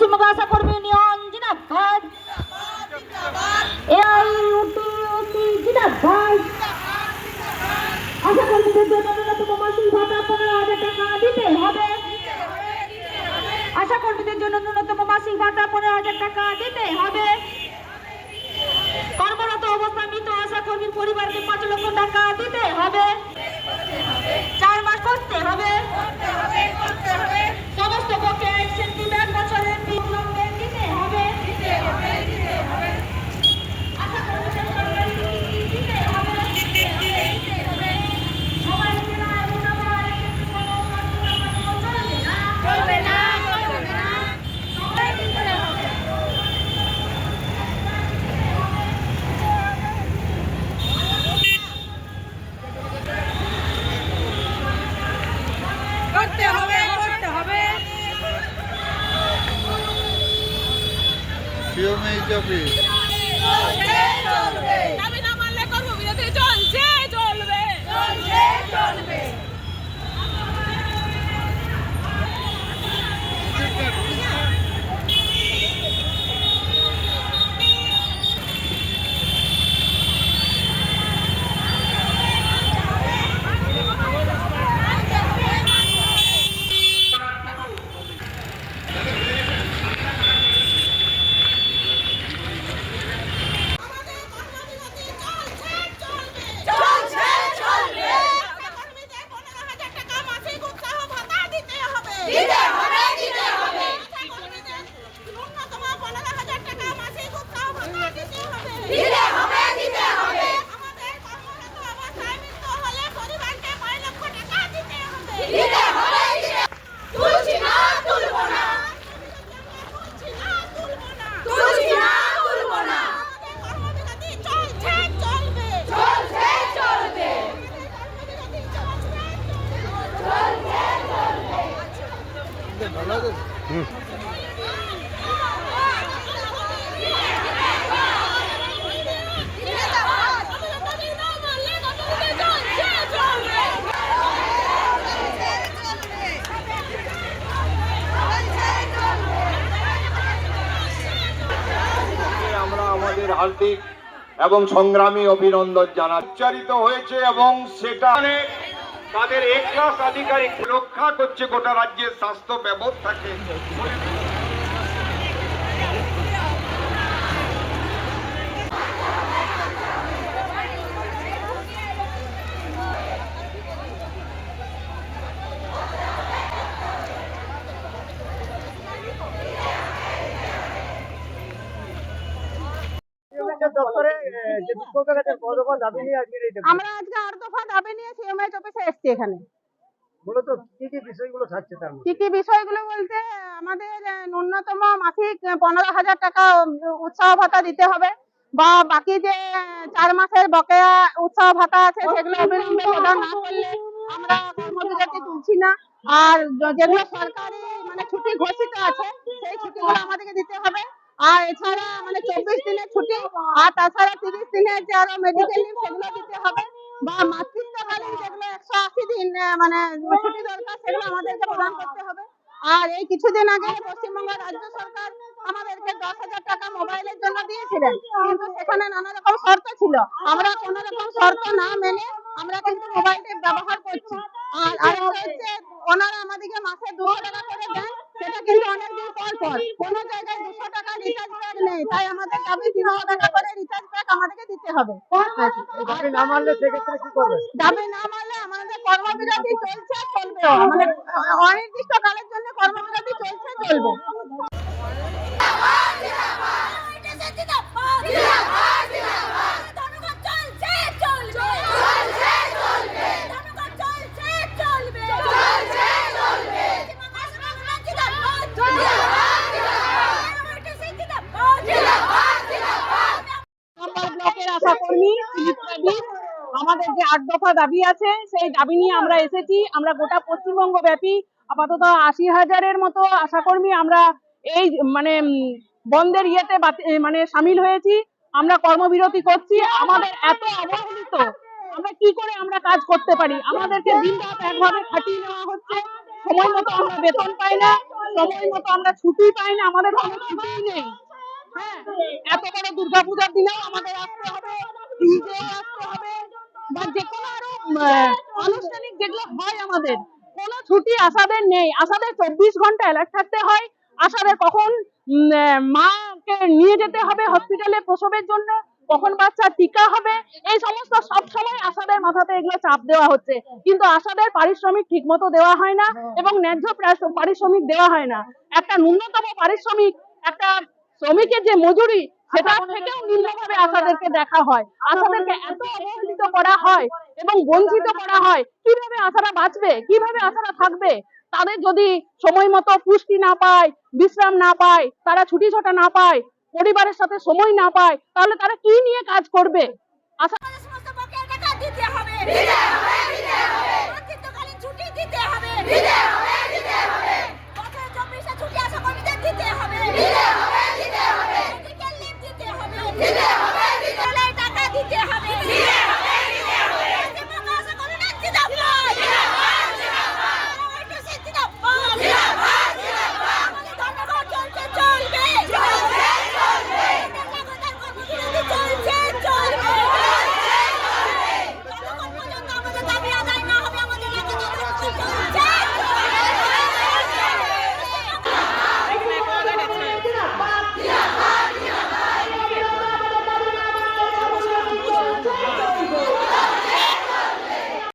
পশ্চিমবঙ্গ আশা কর্মী ইউনিয়ন জিনাবাদ এআইইউটিউসি জিনাবাদ আশা কর্মীদের জন্য ন্যূনতম মাসিক ভাতা পনেরো হাজার টাকা দিতে হবে। আশা কর্মীদের জন্য ন্যূনতম মাসিক ভাতা পনেরো হাজার টাকা দিতে হবে। কর্মরত অবস্থায় মৃত, আশা কর্মীর পরিবারকে পাঁচ লক্ষ টাকা দিতে হবে। চার মাস করতে হবে। সমস্ত পক্ষে একশো তিন বছরের বিলম্বে দিতে হবে সিওমএইচ অফিস দাবি না মানলে কর্মবিরতি চলছে চলবে চলছে চলবে চলছে চলবে কর্মীদের পনেরো হাজার টাকা মাসিক উৎসাহ ভাতা দিতে হবে দিতে হবে দিতে হবে কর্মীদের ন্যূনতম পনেরো হাজার টাকা মাসিক উৎসাহ ভাতা দিতে হবে দিতে হবে দিতে হবে আমাদের কর্মরত অবস্থায় মৃত্যু হলে পরিবারকে কয় লক্ষ টাকা দিতে হবে দিতে হবে তুলছি না তুলবো না তুলছি না তুলবো না তুলছি না তুলবো না আমাদের কর্মবিরতি চলছে চলবে চলছে চলবে কর্মবিরতি চলছে চলছে চলবে ভালো আছে আমরা আমাদের হার্দিক এবং সংগ্রামী অভিনন্দন জানা উচ্চারিত হয়েছে এবং সেটা তাদের এক ক্লাস আধিকারিক রক্ষা করছে গোটা রাজ্যের স্বাস্থ্য ব্যবস্থাকে। আমরা আজকে আট দফা দাবি নিয়ে সিএমএইচ অফিসে এসেছি এখানে। মূলত কি কি বিষয়গুলো থাকছে তার কি কি বিষয়গুলো বলতে আমাদের ন্যূনতম মাসিক পনেরো হাজার টাকা উৎসাহ ভাতা দিতে হবে। বা বাকি যে চার মাসের বকেয়া উৎসাহ ভাতা আছে সেগুলো অবিলম্বে প্রদান না করলে আমরা কর্মবিরতি তুলছি না। আর যেগুলো সরকারি মানে ছুটি ঘোষিত আছে সেই ছুটিগুলো আমাদেরকে দিতে হবে। আর এছাড়া মানে চব্বিশ দিনের ছুটি, আর তাছাড়া তিরিশ দিনের যে আরও মেডিকেল লিভ সেগুলো দিতে হবে, বা মাতৃত্বকালীন যেগুলো একশো আশি দিন মানে ছুটি দরকার সেগুলো আমাদেরকে প্রদান করতে হবে। আর এই কিছুদিন আগে পশ্চিমবঙ্গ রাজ্য সরকার আমাদেরকে দশ হাজার টাকা মোবাইলের জন্য দিয়েছিলেন, কিন্তু সেখানে নানা রকম শর্ত ছিল। আমরা কোন রকম শর্ত না মেনে আমরা কিন্তু মোবাইলটি ব্যবহার করছি। আর আরেকটা হচ্ছে, ওনারা আমাদেরকে মাসে দুশো টাকা করে দেন সেটা কিন্তু অনেকদিন পর পর। কোন জায়গায় দুশো টাকা রিচার্জ প্যাক নেই তাই আমাদের দাবি তিনশো টাকা করে রিচার্জ প্যাক আমাদেরকে দিতে হবে। দাবি না মানলে সেক্ষেত্রে কি করবে? দাবি না মানলে আমাদের কর্মবিরতি চলছে চলবে। আমাদের অনির্দিষ্ট কালের জন্য কর্মবিরতি চলছে চলবে। নাম্বার ব্লকের আশা কর্মী আমাদের যে আট দফা দাবি আছে, সেই দাবি নিয়ে আমরা এসেছি। আমরা গোটা পশ্চিমবঙ্গ ব্যাপী আপাতত আশি হাজারের মতো আশাকর্মী আমরা এই মানে বন্ধের ইয়েতে মানে সামিল হয়েছি। আমরা কর্মবিরতি করছি। আমাদের এত অবহেলিত। আমরা কি করে আমরা কাজ করতে পারি? আমাদেরকে দিন রাত একভাবে খাটিয়ে নেওয়া হচ্ছে। সময় মতো আমরা বেতন পাই না। সময় মতো আমরা ছুটি পাই না। আমাদের কোনো ছুটি নেই। হ্যাঁ। এত বড় দুর্গাপূজার দিনেও আমাদের আসতে হবে ঈদে আসতে হবে বা যে কোনো আরও আনুষ্ঠানিক যেগুলো হয় আমাদের কোনো ছুটি আশাদের নেই। আশাদের চব্বিশ ঘণ্টা অ্যালার্ট থাকতে হয়। আশাদের কখন মাকে নিয়ে যেতে হবে হসপিটালে প্রসবের জন্য কখন বাচ্চার টিকা হবে এই সমস্ত সব সময় আশাদের মাথাতে এগুলো চাপ দেওয়া হচ্ছে। কিন্তু আশাদের পারিশ্রমিক ঠিক মতো দেওয়া হয় না এবং ন্যায্য পারিশ্রমিক দেওয়া হয় না। একটা ন্যূনতম পারিশ্রমিক একটা শ্রমিকের যে মজুরি সেটা থেকেও নিম্নভাবে আশাদেরকে দেখা হয়। আশাদেরকে এত অবহেলিত করা হয় এবং বঞ্চিত করা হয় কীভাবে আশারা বাঁচবে কীভাবে আশারা থাকবে? তাদের যদি সময় মতো পুষ্টি না পায় বিশ্রাম না পায় তারা ছুটি ছোটা না পায় পরিবারের সাথে সময় না পায় তাহলে তারা কি নিয়ে কাজ করবে? আশা